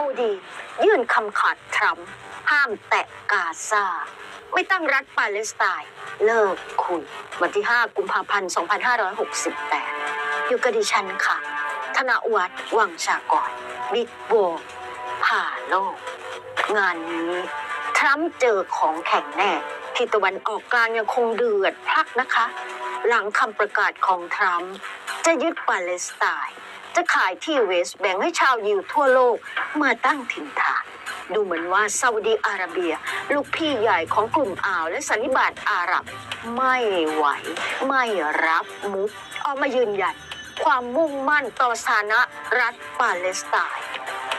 าอุดี ยื่นคำขาดทรัมป์ห้ามแตะกาซาไม่ตั้งรัฐปาเลสไตน์เลิกคุยวันที่ 5 กุมภาพันธ์ 2568 อยู่กับดิฉันค่ะ ธนวัฒน์วังชากรบิ๊กโบผ่าโลก งานนี้ทรัมป์เจอของแข็งแน่ที่ตะวันออกกลางยังคงเดือดพลักนะคะ หลังคำประกาศของทรัมป์จะยึดปาเลสไตน์ จะขายที่เวสแบ่งให้ชาวยิวทั่วโลกมาตั้งถิ่นฐาน ดูเหมือนว่าซาอุดีอาระเบีย ลูกพี่ใหญ่ของกลุ่มอ่าวและสันนิบาตอาหรับ ไม่ไหว ไม่รับมุกออกมายืนยันความมุ่งมั่นต่อสถานะรัฐปาเลสไตน์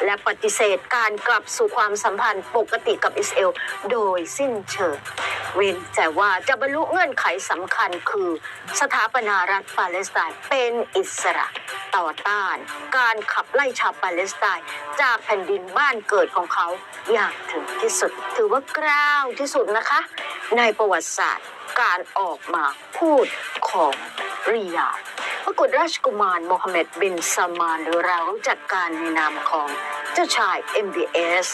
และปฏิเสธการกลับสู่ความสัมพันธ์ปกติกับอิสราเอลโดยสิ้นเชิง เว้นแต่ว่าจะบรรลุเงื่อนไขสำคัญคือ สถาปนารัฐปาเลสไตน์เป็นอิสระ ต่อต้าน การขับไล่ชาวปาเลสไตน์จากแผ่นดินบ้านเกิดของเขาอย่างถึงที่สุด ถือว่ากล้าวที่สุดนะคะ ในประวัติศาสตร์การออกมาพูดของริยาดปรากฏราชกุมารโมฮัมเหม็ดบินซามานหรือเราจักการในนามของเจ้าชาย MBS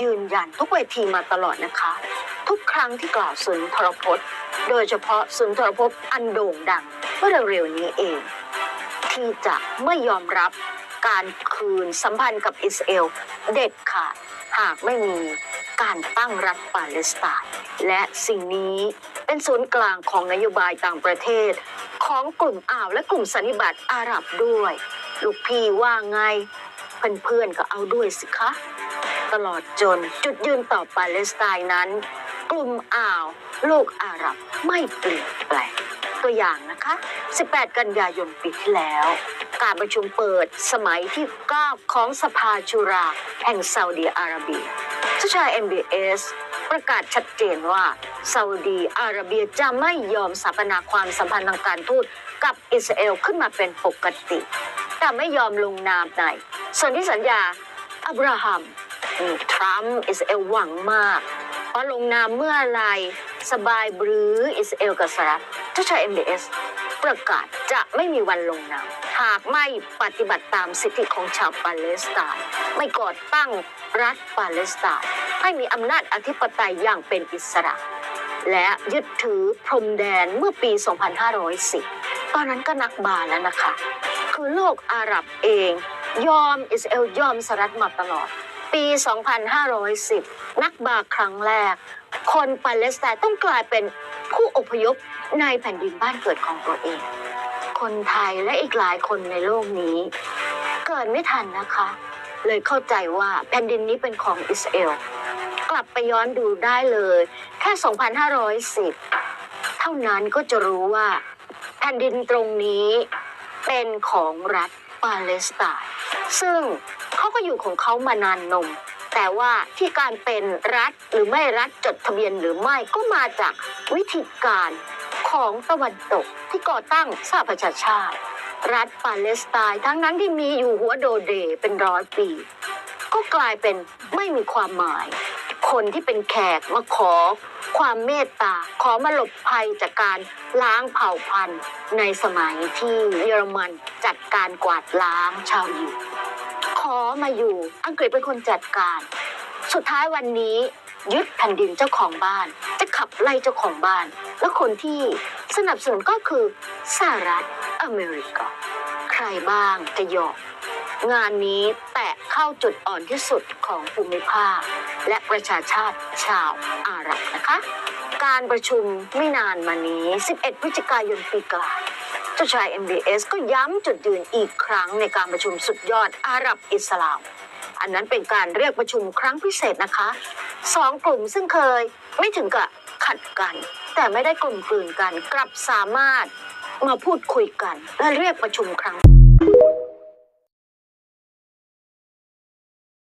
ยืนยันทุกเวทีมาตลอดนะคะ ทุกครั้งที่กล่าวสุนทรพจน์ โดยเฉพาะสุนทรพจน์อันโด่งดังเมื่อเร็วๆนี้เอง ที่จะไม่ยอมรับการคืนสัมพันธ์กับอิสราเอลเด็ดขาดหากไม่มีการตั้งรัฐปาเลสไตน์และสิ่งนี้เป็นศูนย์กลางของนโยบายต่างประเทศ ของกลุ่มอ่าวและกลุ่มสันนิบาตอาหรับด้วย ลูกพี่ว่าไงเพื่อนๆก็เอาด้วยสิคะ ตลอดจนจุดยืนต่อปาเลสไตน์นั้น กลุ่มอ่าวโลกอาหรับไม่เปลี่ยนแปลง ตัวอย่างนะคะ 18 กันยายนปีที่แล้ว การประชุมเปิดสมัยที่ 9 ของสภาชูรา แห่งซาอุดีอาระเบียเจ้ชาย MBS ประกาศชัดเจนว่าซาอุดีอาระเบียจะไม่ยอมสถาปนาความสัมพันธ์ทางการทูตกับอิสราเอลขึ้นมาเป็นปกติ แต่ไม่ยอมลงนามในส่วนที่สัญญาอับราฮัมทรัมป์อิสราเอลหวังมาก เพราะลงนามเมื่อไร สบายบรืออิสราเอลกับสหรัฐเจ้าชาย MBS ประกาศจะไม่มีวันลงนามหากไม่ปฏิบัติตามสิทธิของชาวปาเลสไตน์ไม่ก่อตั้งรัฐปาเลสไตน์ให้มีอำนาจอธิปไตยอย่างเป็นอิสระ และยึดถือพรมแดนเมื่อปี 2510 ตอนนั้นก็นักบาแล้วนะคะ คือโลกอาหรับเอง ยอมอิสราเอลยอมสหรัฐมาตลอด ปี 2510 นักบาครั้งแรก คนปาเลสไตน์ต้องกลายเป็นผู้อพยพในแผ่นดินบ้านเกิดของตัวเอง คนไทยและอีกหลายคนในโลกนี้ เกิดไม่ทันนะคะ เลยเข้าใจว่าแผ่นดินนี้เป็นของอิสราเอล กลับไปย้อนดูได้เลย แค่ 2,510 เท่านั้นก็จะรู้ว่า แผ่นดินตรงนี้เป็นของรัฐปาเลสไตน์ ซึ่งเขาก็อยู่ของเขามานานนม แต่ว่าที่การเป็นรัฐหรือไม่รัฐจดทะเบียนหรือไม่ก็มาจากวิธีการของตะวันตกที่ก่อตั้งสหประชาชาติ รัฐปาเลสไตน์ทั้งนั้นที่มีอยู่หัวโดเดเป็นร้อยปี ก็กลายเป็นไม่มีความหมาย คนที่เป็นแขกมาขอ ความเมตตาขอมาหลบภัยจากการล้างเผ่าพันธุ์ ในสมัยที่เยอรมันจัดการกวาดล้างชาวยิวขอมาอยู่อังกฤษเป็นคนจัดการ สุดท้ายวันนี้ยึดแผ่นดินเจ้าของบ้าน จะขับไล่เจ้าของบ้าน แล้วคนที่สนับสนุนก็คือสหรัฐอเมริกา ใครบ้างจะยอม งานนี้แตะเข้าจุดอ่อนที่สุดของภูมิภาค และประชาชาติชาวอาหรับนะคะ การประชุมไม่นานมานี้ 11 พฤศจิกายนปีกลางเจ้าชาย MBS ก็ย้ำจุดยืนอีกครั้งในการประชุมสุดยอดอาหรับอิสลาม อันนั้นเป็นการเรียกประชุมครั้งพิเศษนะคะสองกลุ่มซึ่งเคยไม่ถึงกับขัดกัน แต่ไม่ได้กลมกลืนกันกลับสามารถมาพูดคุยกัน และเรียกประชุมครั้ง